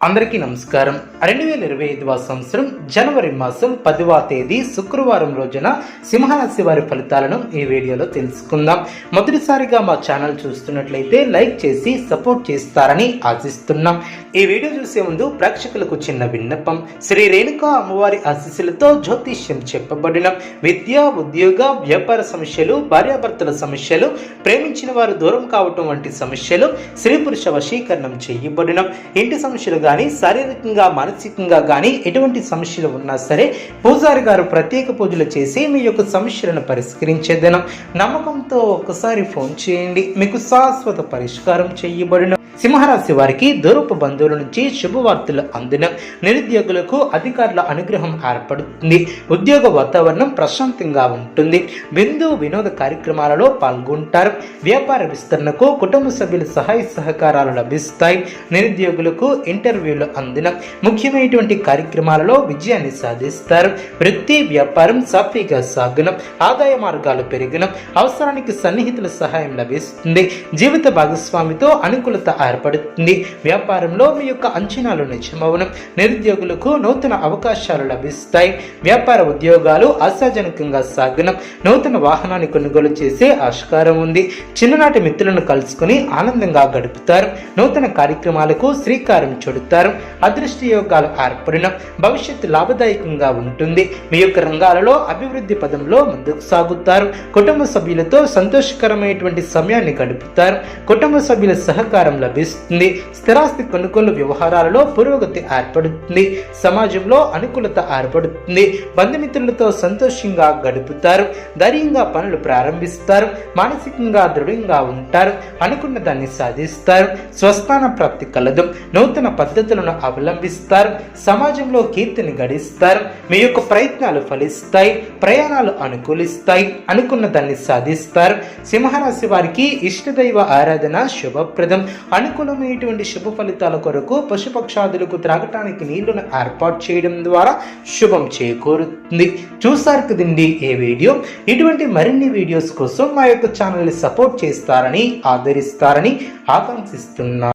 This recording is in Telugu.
అందరికీ నమస్కారం. రెండు వేల ఇరవై ఐదవ సంవత్సరం జనవరి మాసం పదివ తేదీ శుక్రవారం రోజున సింహరాశి వారి ఫలితాలను ఈ వీడియోలో తెలుసుకుందాం. మొదటిసారిగా మా ఛానల్ చూస్తున్నట్లయితే లైక్ చేసి సపోర్ట్ చేస్తారని ఆశిస్తున్నాం. ఈ వీడియో చూసే ముందు ప్రేక్షకులకు చిన్న విన్నపం. శ్రీ రేణుకా అమ్మవారి ఆశీస్సులతో జ్యోతిష్యం చెప్పబడిన విద్య ఉద్యోగ వ్యాపార సమస్యలు భార్యాభర్తల సమస్యలు ప్రేమించిన వారు దూరం కావటం వంటి సమస్యలు స్త్రీ పురుష వశీకరణం చేయబడిన ఇంటి సమస్యలు కానీ శారీరకంగా మానసికంగా కానీ ఎటువంటి సమస్యలు ఉన్నా సరే పూజారి గారు ప్రత్యేక పూజలు చేసి మీ యొక్క సమస్యలను పరిష్కరించేదనం నమ్మకంతో ఒకసారి ఫోన్ చేయండి. మీకు శాశ్వత పరిష్కారం చేయబడిన. సింహరాశి వారికి దూరపు బంధువుల నుంచి శుభవార్తలు అందిన. నిరుద్యోగులకు అధికారుల అనుగ్రహం ఏర్పడుతుంది. ఉద్యోగ వాతావరణం ప్రశాంతంగా ఉంటుంది. బిందు వినోద కార్యక్రమాలలో పాల్గొంటారు. వ్యాపార విస్తరణకు కుటుంబ సభ్యుల సహాయ సహకారాలు లభిస్తాయి. నిరుద్యోగులకు ఇంటర్ ఇంటర్వ్యూలు అందిన ముఖ్యమైనటువంటి కార్యక్రమాలలో విజయాన్ని సాధిస్తారు. వృత్తి వ్యాపారం సాఫీగా సాగున ఆదాయ మార్గాలు పెరిగిన అవసరానికి సన్నిహితుల సహాయం లభిస్తుంది. జీవిత భాగస్వామితో అనుకూలత ఏర్పడుతుంది. వ్యాపారంలో మీ యొక్క అంచనాలు నిజమవును నిరుద్యోగులకు నూతన అవకాశాలు లభిస్తాయి. వ్యాపార ఉద్యోగాలు ఆశాజనకంగా సాగనం నూతన వాహనాన్ని కొనుగోలు చేసే ఆస్కారం ఉంది. చిన్ననాటి మిత్రులను కలుసుకుని ఆనందంగా గడుపుతారు. నూతన కార్యక్రమాలకు శ్రీకారం చుడుతారు అదృష్ట యోగాలు ఏర్పడిన భవిష్యత్తు లాభదాయకంగా ఉంటుంది. మీ యొక్క రంగాలలో అభివృద్ధి పదంలో ముందుకు సాగుతారు. కుటుంబ సభ్యులతో సంతోషకరమైనటువంటి సమయాన్ని గడుపుతారు. కుటుంబ సభ్యుల సహకారం లభిస్తుంది. స్థిరాస్తి కొనుగోలు వ్యవహారాలలో పురోగతి ఏర్పడుతుంది. సమాజంలో అనుకూలత ఏర్పడుతుంది. బంధుమిత్రులతో సంతోషంగా గడుపుతారు. ధైర్యంగా పనులు ప్రారంభిస్తారు. మానసికంగా దృఢంగా ఉంటారు. అనుకున్న దాన్ని సాధిస్తారు. స్వస్థాన ప్రాప్తి కలదు. నూతన పద్ధతులను అవలంబిస్తారు సమాజంలో కీర్తిని గడిస్తారు మీ యొక్క ప్రయత్నాలు ఫలిస్తాయి ప్రయాణాలు అనుకూలిస్తాయి అనుకున్న దాన్ని సాధిస్తారు. సింహరాశి వారికి ఇష్టదైవ ఆరాధన శుభప్రదం. అనుకూలమైనటువంటి శుభ ఫలితాల కొరకు పశుపక్షాదులకు త్రాగటానికి నీళ్ళను ఏర్పాటు చేయడం ద్వారా శుభం చేకూరుతుంది. చూసారు కదండి ఏ వీడియో? ఇటువంటి మరిన్ని వీడియోస్ కోసం మా యొక్క ఛానల్ని సపోర్ట్ చేస్తారని ఆదరిస్తారని ఆకాంక్షిస్తున్నా